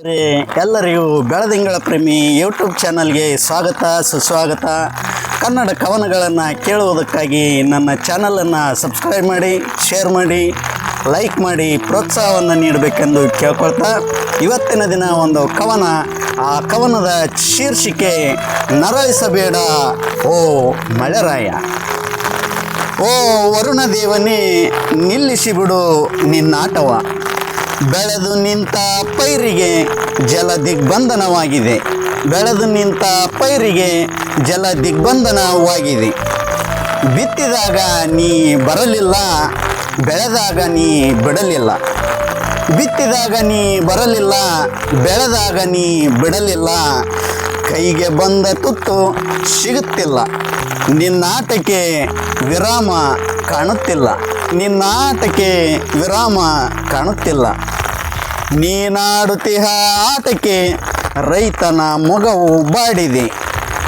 ಎಲ್ಲರಿಗೂ ಬೆಳದಿಂಗಳ ಪ್ರೇಮಿ ಯೂಟ್ಯೂಬ್ ಚಾನಲ್ಗೆ ಸ್ವಾಗತ, ಸುಸ್ವಾಗತ. ಕನ್ನಡ ಕವನಗಳನ್ನು ಕೇಳುವುದಕ್ಕಾಗಿ ನನ್ನ ಚಾನಲನ್ನು ಸಬ್ಸ್ಕ್ರೈಬ್ ಮಾಡಿ, ಶೇರ್ ಮಾಡಿ, ಲೈಕ್ ಮಾಡಿ, ಪ್ರೋತ್ಸಾಹವನ್ನು ನೀಡಬೇಕೆಂದು ಕೇಳ್ಕೊಳ್ತಾ ಇವತ್ತಿನ ದಿನ ಒಂದು ಕವನ. ಆ ಕವನದ ಶೀರ್ಷಿಕೆ, ನರಳಿಸಬೇಡ ಓ ಮಳೆರಾಯ ಓ ವರುಣ ದೇವನೇ ನಿಲ್ಲಿಸಿಬಿಡು ನಿನ್ನಾಟವ. ಬೆಳೆದು ನಿಂತ ಪೈರಿಗೆ ಜಲ ದಿಗ್ಬಂಧನವಾಗಿದೆ ಬೆಳೆದು ನಿಂತ ಪೈರಿಗೆ ಜಲ ದಿಗ್ಬಂಧನವಾಗಿದೆ ಬಿತ್ತಿದಾಗ ನೀ ಬರಲಿಲ್ಲ, ಬೆಳೆದಾಗ ನೀ ಬಿಡಲಿಲ್ಲ. ಬಿತ್ತಿದಾಗ ನೀ ಬರಲಿಲ್ಲ, ಬೆಳೆದಾಗ ನೀ ಬಿಡಲಿಲ್ಲ. ಕೈಗೆ ಬಂದ ತುತ್ತು ಸಿಗುತ್ತಿಲ್ಲ, ನಿನ್ನಾಟಕ್ಕೆ ವಿರಾಮ ಕಾಣುತ್ತಿಲ್ಲ. ನಿನ್ನಾಟಕ್ಕೆ ವಿರಾಮ ಕಾಣುತ್ತಿಲ್ಲ. ನೀನಾಡುತ್ತಿಹ ಆಟಕ್ಕೆ ರೈತನ ಮೊಗವು ಬಾಡಿದೆ.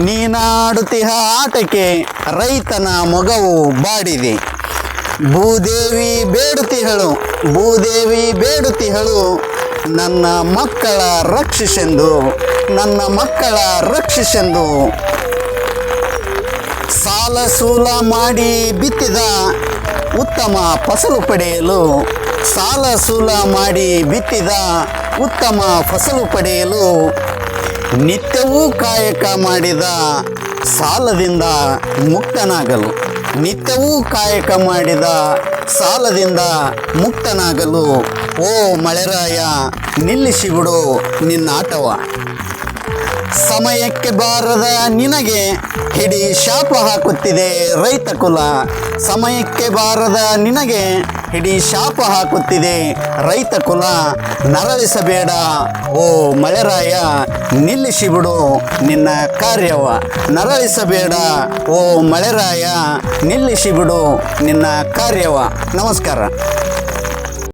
ನೀನಾಡುತ್ತಿಹ ಆಟಕ್ಕೆ ರೈತನ ಮೊಗವು ಬಾಡಿದೆ. ಭೂದೇವಿ ಬೇಡುತ್ತಿಹಳು ಭೂದೇವಿ ಬೇಡುತ್ತಿಹಳು, ನನ್ನ ಮಕ್ಕಳ ರಕ್ಷಿಸೆಂದು, ನನ್ನ ಮಕ್ಕಳ ರಕ್ಷಿಸೆಂದು. ಸಾಲ ಸೂಲ ಮಾಡಿ ಬಿತ್ತಿದ ಉತ್ತಮ ಫಸಲು ಪಡೆಯಲು ಸಾಲ ಸೂಲ ಮಾಡಿ ಬಿತ್ತಿದ ಉತ್ತಮ ಫಸಲು ಪಡೆಯಲು ನಿತ್ಯವೂ ಕಾಯಕ ಮಾಡಿದ ಸಾಲದಿಂದ ಮುಕ್ತನಾಗಲು, ನಿತ್ಯವೂ ಕಾಯಕ ಮಾಡಿದ ಸಾಲದಿಂದ ಮುಕ್ತನಾಗಲು, ಓ ಮಳೆರಾಯ ನಿಲ್ಲಿಸಿಬಿಡು ನಿನ್ನಾಟವ. ಸಮಯಕ್ಕೆ ಬಾರದ ನಿನಗೆ ಹಿಡಿ ಶಾಪ ಹಾಕುತ್ತಿದೆ ರೈತ ಕುಲ. ಸಮಯಕ್ಕೆ ಬಾರದ ನಿನಗೆ ಹಿಡಿ ಶಾಪ ಹಾಕುತ್ತಿದೆ ರೈತ ಕುಲ. ನರಳಿಸಬೇಡ, ಓ ಮಳೆರಾಯ ನಿಲ್ಲಿಸಿಬಿಡು ನಿನ್ನ ಕಾರ್ಯವ. ನರಳಿಸಬೇಡ, ಓ ಮಳೆರಾಯ ನಿಲ್ಲಿಸಿಬಿಡು ನಿನ್ನ ಕಾರ್ಯವ. ನಮಸ್ಕಾರ.